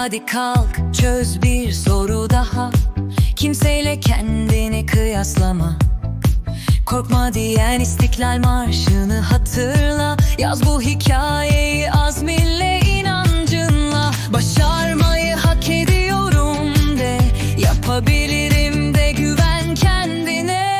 Hadi kalk çöz bir soru daha. Kimseyle kendini kıyaslama. Korkma diyen istiklal marşını hatırla. Yaz bu hikayeyi azminle inancınla. Başarmayı hak ediyorum de. Yapabilirim de güven kendine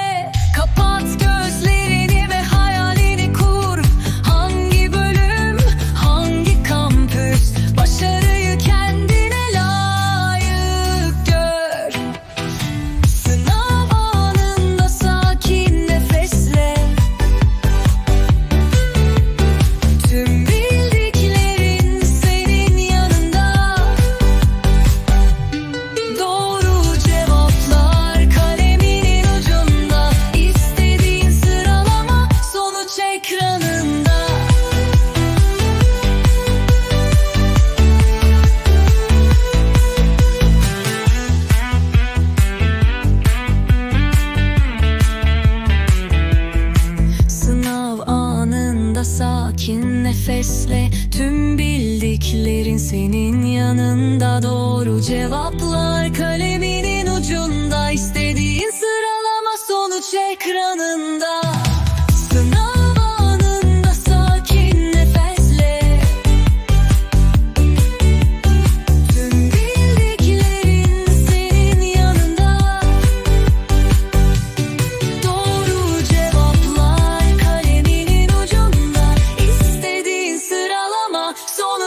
sakin nefesle Tüm bildiklerin senin yanında. Doğru cevaplar kaleminin ucunda. İstediğin sıralama sonuç ekranında. Sınav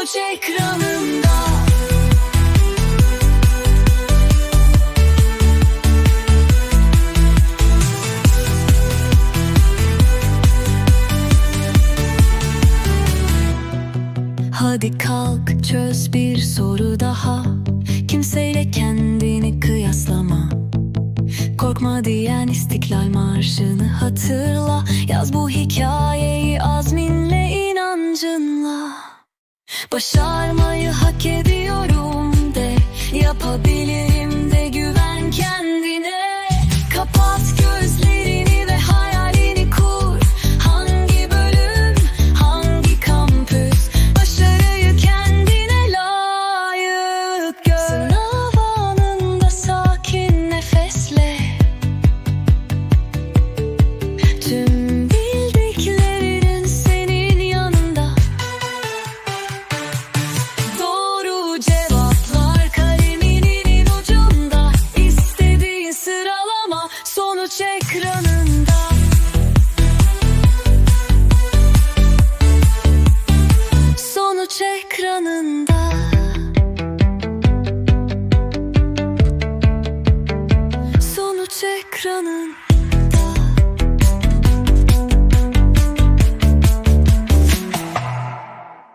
Hadi kalk çöz bir soru daha. Kimseyle kendini kıyaslama. Korkma diyen istiklal marşını hatırla. Yaz bu hikayeyi Başarmayı hak ediyorum Sonuç ekranında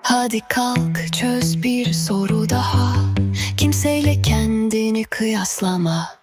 Hadi kalk çöz bir soru daha. Kimseyle kendini kıyaslama